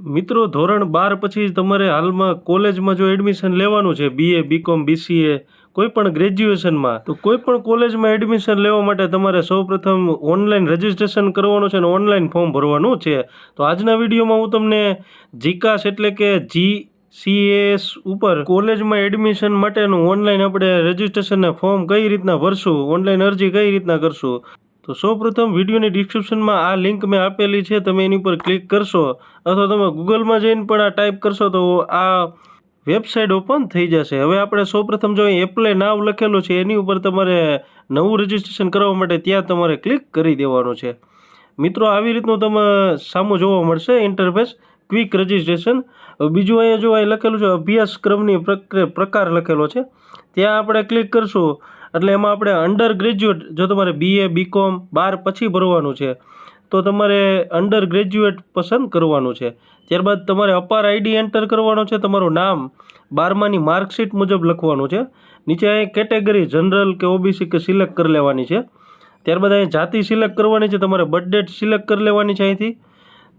મિત્રો, ધોરણ બાર પછી તમારે હાલમાં કોલેજમાં જો એડમિશન લેવાનું છે બીએ બીકોમ બીસીએ કોઈ પણ ગ્રેજ્યુએશનમાં તો કોઈ પણ કોલેજમાં એડમિશન લેવા માટે તમારે સૌપ્રથમ ઓનલાઈન રજિસ્ટ્રેશન કરવાનું છે અને ઓનલાઈન ફોર્મ ભરવાનું છે. તો આજના વિડીયોમાં હું તમને જીકાસ એટલે કે જી સીએસ ઉપર કોલેજમાં એડમિશન માટેનું ઓનલાઈન આપણે રજિસ્ટ્રેશનના ફોર્મ કઈ રીતના ભરશું ઓનલાઈન અરજી કઈ રીતના કરશું તો સૌપ્રથમ વિડીયોની ડિસ્ક્રિપ્શનમાં આ લિંક મેં આપેલી છે, તમે એની ઉપર ક્લિક કરશો અથવા તમે ગૂગલમાં જઈને પણ આ ટાઈપ કરશો તો આ વેબસાઇટ ઓપન થઈ જશે. હવે આપણે સૌપ્રથમ જો એપ્લે નાવ લખેલું છે, એની ઉપર તમારે નવું રજિસ્ટ્રેશન કરવા માટે ત્યાં તમારે ક્લિક કરી દેવાનું છે. મિત્રો, આવી રીતનું તમે સામું જોવા મળશે ઇન્ટરફેસ ક્વિક રજિસ્ટ્રેશન બીજું અહીંયા જો અહીં લખેલું છે, અભ્યાસક્રમની પ્રકાર લખેલો છે. ત્યાં આપણે ક્લિક કરશું. એટલે એમાં આપણે અંડર ગ્રેજ્યુએટ જો તમારે બીએ બીકોમ બાર પછી ભરવાનું છે, તો તમારે અંડર ગ્રેજ્યુએટ પસંદ કરવાનું છે. ત્યારબાદ તમારે અપાર આઈડી એન્ટર કરવાનો છે, તમારું નામ, બારમાની માર્કશીટ મુજબ લખવાનું છે. નીચે અહીં કેટેગરી જનરલ કે ઓબીસી કે સિલેક્ટ કરી લેવાની છે. ત્યારબાદ અહીં જાતિ સિલેક્ટ કરવાની છે, તમારે બર્થ ડેટ સિલેક્ટ કરી લેવાની છે અહીંથી.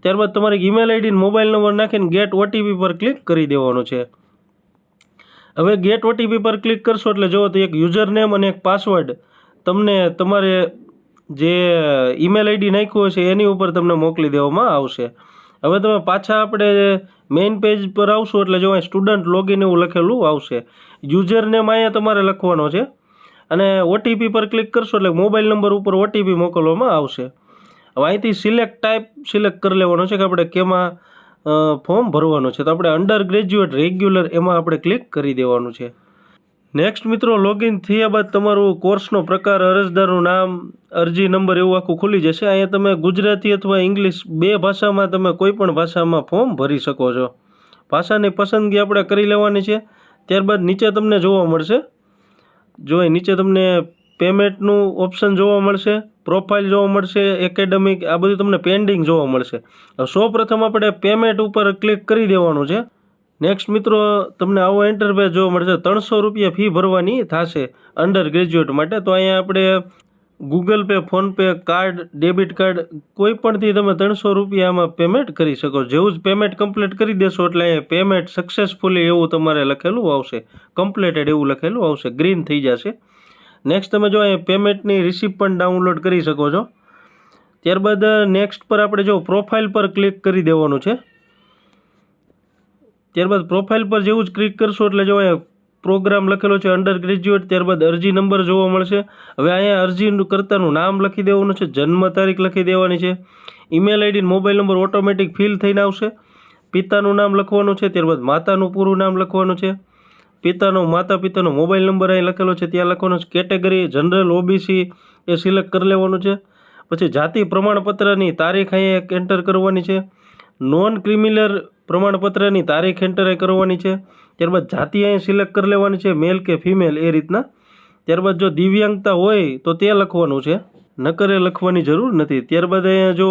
ત્યારબાદ તમારે ઈમેલ આઈડી મોબાઈલ નંબર નાખીને ગેટ ઓટીપી પર ક્લિક કરી દેવાનું છે. હવે ગેટ ઓટીપી પર ક્લિક કરશો એટલે જુઓ તો એક યુઝર નેમ અને એક પાસવર્ડ તમને તમારે જે ઈમેલ આઈડી નાખ્યું હશે એની ઉપર તમને મોકલી દેવામાં આવશે. હવે તમે પાછા આપણે મેઇન પેજ પર આવશો એટલે જો અહીં સ્ટુડન્ટ લોગિન એવું લખેલું આવશે. યુઝર નેમ અહીંયા તમારે લખવાનો છે. અને ઓટીપી પર ક્લિક કરશો એટલે મોબાઈલ નંબર ઉપર ઓટીપી મોકલવામાં આવશે. હવે અહીંથી સિલેક્ટ ટાઈપ સિલેક્ટ કરી લેવાનો છે કે આપણે કેમાં ફોર્મ ભરવાનું છે. તો આપણે અંડર ગ્રેજ્યુએટ રેગ્યુલર એમાં આપણે ક્લિક કરી દેવાનું છે. નેક્સ્ટ મિત્રો લોગિન થયા બાદ તમારું કોર્સનો પ્રકાર, અરજદારનું નામ, અરજી નંબર એવું આખું ખુલી જશે. અહીંયા તમે ગુજરાતી અથવા ઇંગ્લિશ બે ભાષામાં તમે કોઈ પણ ભાષામાં ફોર્મ ભરી શકો છો. ભાષાની પસંદગી આપણે કરી લેવાની છે. ત્યારબાદ નીચે તમને જોવા મળશે. જો નીચે તમને પેમેન્ટનું ઓપ્શન જોવા મળશે, પ્રોફાઇલ જોવા મળશે, એકેડેમિક, આ બધું તમને પેન્ડિંગ જોવા મળશે. સૌપ્રથમ આપણે પેમેન્ટ ઉપર ક્લિક કરી દેવાનું છે. નેક્સ્ટ મિત્રો, તમને આવો ઇન્ટરવ્યુ જોવા મળશે. ત્રણસો રૂપિયા ફી ભરવાની થશે અંડર ગ્રેજ્યુએટ માટે. તો અહીંયા આપણે Google Pay PhonePe card debit card કોઈ પણથી તમે ત્રણસો રૂપિયામાં પેમેન્ટ કરી શકો. જેવું જ પેમેન્ટ કમ્પ્લીટ કરી દેશો એટલે અહીંયા પેમેન્ટ સક્સેસફુલી એવું તમારે લખેલું આવશે. કમ્પ્લીટેડ એવું લખેલું આવશે. ગ્રીન થઈ જશે. નેક્સ્ટ તમે જો અહીં પેમેન્ટની રિસિપ્ટ પણ ડાઉનલોડ કરી શકો છો. ત્યારબાદ નેક્સ્ટ પર આપણે જો પ્રોફાઇલ પર ક્લિક કરી દેવાનું છે. ત્યારબાદ પ્રોફાઇલ પર જેવું જ ક્લિક કરશો એટલે જો અહીંયા પ્રોગ્રામ લખેલો છે અંડર ગ્રેજ્યુએટ ત્યારબાદ અરજી નંબર જોવા મળશે. હવે અહીંયા અરજી કરતાનું નામ લખી દેવાનું છે, જન્મ તારીખ લખી દેવાની છે. Email ID mobile number automatic fill થઈને આવશે. પિતાનું નામ લખવાનું છે, ત્યારબાદ માતાનું પૂરું નામ લખવાનું છે. પિતાનો માતા પિતાનો મોબાઈલ નંબર અહીં લખેલો છે. ત્યાં લખવાનો છે, કેટેગરી જનરલ ઓબીસી એ સિલેક્ટ કરી લેવાનું છે. પછી જાતિ પ્રમાણપત્રની તારીખ અહીંયા એન્ટર કરવાની છે. નોન ક્રિમિનલ પ્રમાણપત્રની તારીખ એન્ટર કરવાની છે. ત્યારબાદ જાતિ અહીં સિલેક્ટ કરી લેવાની છે મેલ કે ફિમેલ એ રીતના. ત્યારબાદ જો દિવ્યાંગતા હોય તો તે લખવાનું છે. નકરે લખવાની જરૂર નથી. ત્યારબાદ અહીંયા જો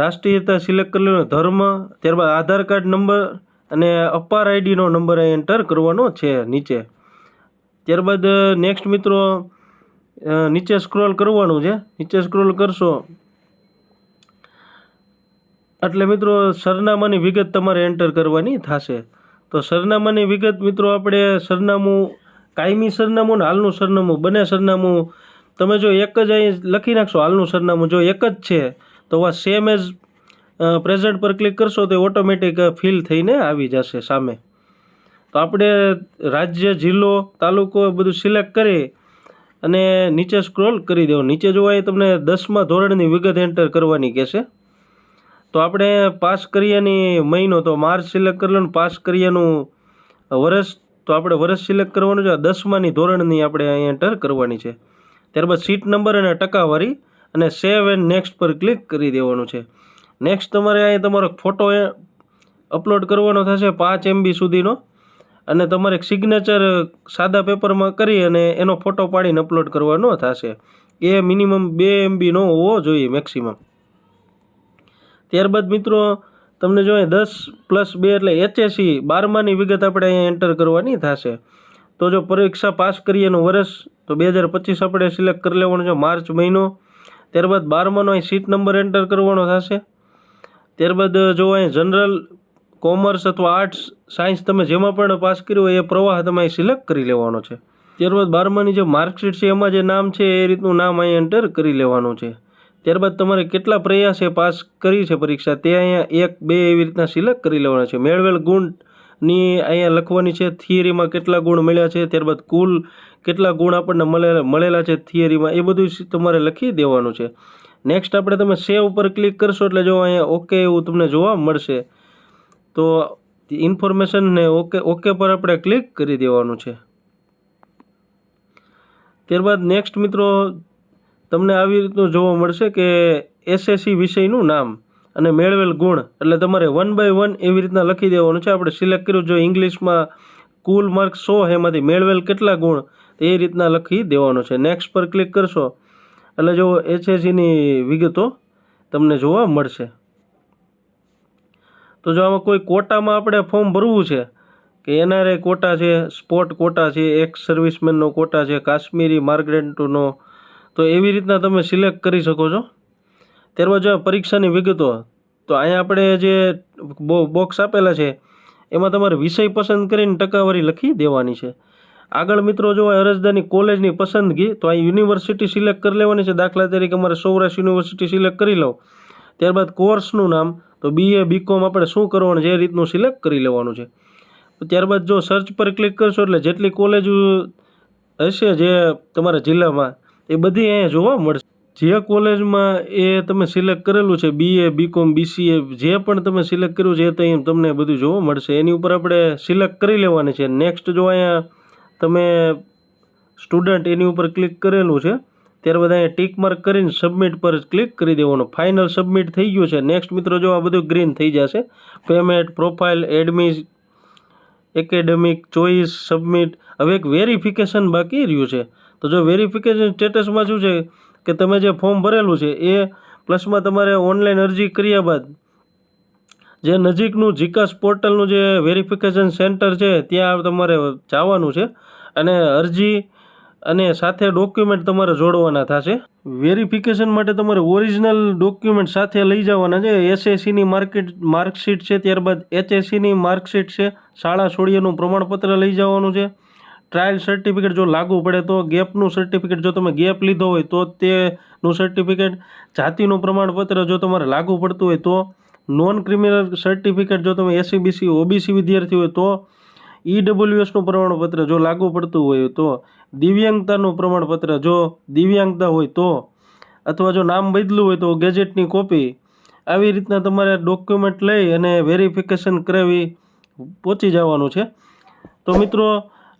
રાષ્ટ્રીયતા સિલેક્ટ કરી લેવાનું ધર્મ, ત્યારબાદ આધાર કાર્ડ નંબર અને અપાર આઈડીનો નંબર અહીં એન્ટર કરવાનો છે નીચે. ત્યારબાદ નેક્સ્ટ મિત્રો નીચે સ્ક્રોલ કરવાનું છે. નીચે સ્ક્રોલ કરશો. એટલે મિત્રો, સરનામાની વિગત તમારે એન્ટર કરવાની થશે. તો સરનામાની વિગત મિત્રો, આપણે સરનામું, કાયમી સરનામું ને હાલનું સરનામું, બંને સરનામું, તમે જો એક જ અહીં લખી નાખશો, હાલનું સરનામું, જો એક જ છે, તો આ સેમ એઝ પ્રેઝન્ટ પર ક્લિક કરશો તો ઓટોમેટિક ફિલ થઈને આવી જશે સામે. તો આપણે રાજ્ય, જિલ્લો, તાલુકો બધું સિલેક્ટ કરી અને નીચે સ્ક્રોલ કરી દેવું નીચે જોવા અહીં તમને દસમા ધોરણની વિગત એન્ટર કરવાની કહેશે. તો આપણે પાસ કર્યાની મહિનો તો માર્ચ સિલેક્ટ કરી લો પાસ કર્યાનું વર્ષ, તો આપણે વર્ષ સિલેક્ટ કરવાનું છે. દસમાની ધોરણની આપણે અહીં એન્ટર કરવાની છે. ત્યારબાદ સીટ નંબર અને ટકાવારી અને સેવ એન્ડ નેક્સ્ટ પર ક્લિક કરી દેવાનું છે. નેક્સ્ટ તમારે અહીં તમારો ફોટો અપલોડ કરવાનો થશે પાંચ એમબી સુધીનો. અને તમારે સિગ્નેચર સાદા પેપરમાં કરી અને એનો ફોટો પાડીને અપલોડ કરવાનો થશે. એ મિનિમમ બે એમબીનો હોવો જોઈએ મેક્સિમમ ત્યારબાદ મિત્રો, તમને જો અહીં દસ પ્લસ બે એટલે એચએસી બારમાની વિગત આપણે અહીંયા એન્ટર કરવાની થશે. તો જો પરીક્ષા પાસ કરીએ એનું વર્ષ, તો બે હજાર પચીસ આપણે સિલેક્ટ કરી લેવાનું છે માર્ચ મહિનો. ત્યારબાદ બારમાનો અહીં સીટ નંબર એન્ટર કરવાનો થશે. ત્યારબાદ, જો અહીં જનરલ કોમર્સ અથવા આર્ટ્સ સાયન્સ તમે જેમાં પણ પાસ કર્યું હોય એ પ્રવાહ તમે અહીં સિલેક્ટ કરી લેવાનો છે. ત્યારબાદ, બારમાની જે માર્કશીટ છે, એમાં જે નામ છે, એ રીતનું નામ અહીં એન્ટર કરી લેવાનું છે. ત્યારબાદ, તમારે કેટલા પ્રયાસે પાસ કરી છે પરીક્ષા, તે અહીંયા એક, બે એવી રીતના સિલેક્ટ કરી લેવાના છે. મેળવેલ ગુણની અહીંયા લખવાની છે થિયરીમાં કેટલા ગુણ મળ્યા છે, ત્યારબાદ કુલ કેટલા ગુણ આપણને મળેલા મળેલા છે થિયરીમાં એ બધું તમારે લખી દેવાનું છે. નેક્સ્ટ આપણે તમે સેવ ઉપર ક્લિક કરશો એટલે જો અહીંયા ઓકે એવું તમને જોવા મળશે, તો ઇન્ફોર્મેશનને ઓકે ઓકે પર આપણે ક્લિક કરી દેવાનું છે. ત્યારબાદ નેક્સ્ટ મિત્રો, તમને આવી રીતનું જોવા મળશે કે એસએસસી વિષયનું નામ અને મેળવેલ ગુણ, એટલે તમારે વન બાય વન એવી રીતના લખી દેવાનું છે. આપણે સિલેક્ટ કર્યું જો ઇંગ્લિશમાં કુલ માર્ક્સ સો, એમાંથી મેળવેલ કેટલા ગુણ એ રીતના લખી દેવાનો છે. નેક્સ્ટ પર ક્લિક કરશો એટલે જો એચએસસીની વિગતો તમને જોવા મળશે. તો જો આમાં કોઈ કોટામાં આપણે ફોર્મ ભરવું છે, કે એનઆરઆઈ કોટા છે સ્પોર્ટ કોટા છે એક્સ સર્વિસમેનનો કોટા છે, કાશ્મીરી માર્ગરેન્ટનો તો એવી રીતના તમે સિલેક્ટ કરી શકો છો. ત્યારબાદ જો પરીક્ષાની વિગતો, તો અહીંયા આપણે જે બોક્સ આપેલા છે, એમાં તમારે વિષય પસંદ કરીને ટકાવારી લખી દેવાની છે. આગળ મિત્રો જો અરજદારની કોલેજની પસંદગી, તો અહીં યુનિવર્સિટી સિલેક્ટ કરી લેવાની છે. દાખલા તરીકે અમારે સૌરાષ્ટ્ર યુનિવર્સિટી સિલેક્ટ કરી લો ત્યારબાદ કોર્સનું નામ, તો બીએ બીકોમ આપણે શું કરવાનું છે? એ રીતનું સિલેક્ટ કરી લેવાનું છે. ત્યારબાદ જો સર્ચ પર ક્લિક કરશો એટલે જેટલી કોલેજ હશે જે તમારા જિલ્લામાં, એ બધી અહીંયા જોવા મળશે. જે કોલેજમાં એ તમે સિલેક્ટ કરેલું છે બીએ બીકોમ બીસીએ જે પણ તમે સિલેક્ટ કર્યું છે, એ તમને બધું જોવા મળશે. એની ઉપર આપણે સિલેક્ટ કરી લેવાની છે. નેક્સ્ટ જો અહીંયા તમે સ્ટુડન્ટ એની ઉપર ક્લિક કરેલું છે ત્યારબાદ અહીંયા ટીક માર્ક કરીને સબમિટ પર ક્લિક કરી દેવાનું. ફાઇનલ સબમિટ થઈ ગયું છે. નેક્સ્ટ મિત્રો જો આ બધું ગ્રીન થઈ જશે payment profile admit academic choice submit હવે એક વેરિફિકેશન બાકી રહ્યું છે. તો જો વેરિફિકેશન સ્ટેટસમાં શું છે કે તમે જે ફોર્મ ભરેલું છે, એ પ્લસમાં તમારે ઓનલાઈન અરજી કર્યા બાદ જે નજીકનું જીકાસ પોર્ટલનું જે વેરિફિકેશન સેન્ટર છે, ત્યાં તમારે જવાનું છે અને અરજી અને સાથે ડોક્યુમેન્ટ તમારે જોડવાના થશે. વેરિફિકેશન માટે તમારે ઓરિજિનલ ડોક્યુમેન્ટ સાથે લઈ જવાના છે. એસએસસીની માર્કેટ, માર્કશીટ છે, ત્યારબાદ એચએસસીની માર્કશીટ છે, શાળા છોડીનું પ્રમાણપત્ર લઈ જવાનું છે. ટ્રાયલ સર્ટિફિકેટ જો લાગુ પડે તો ગેપનું સર્ટિફિકેટ જો તમે ગેપ લીધો હોય તો તેનું સર્ટિફિકેટ. જાતિનું પ્રમાણપત્ર જો તમારે લાગુ પડતું હોય તો નોન ક્રિમિનલ સર્ટિફિકેટ જો તમે એસસીબીસી ઓબીસી વિદ્યાર્થી હોય તો ઈડબ્લ્યુએસનું પ્રમાણપત્ર જો લાગુ પડતું હોય તો દિવ્યાંગતાનું પ્રમાણપત્ર જો દિવ્યાંગતા હોય તો અથવા જો નામ બદલું હોય તો ગેજેટની કોપી. આવી રીતના તમારે ડોક્યુમેન્ટ લઈ અને વેરિફિકેશન કરાવી પહોંચી જવાનું છે. તો મિત્રો,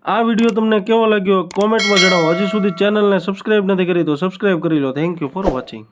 આ વીડિયો તમને કેવો લાગ્યો? કોમેન્ટમાં જણાવો. હજી સુધી ચેનલને સબસ્ક્રાઈબ નથી કરી તો સબસ્ક્રાઈબ કરી લો. Thank you for watching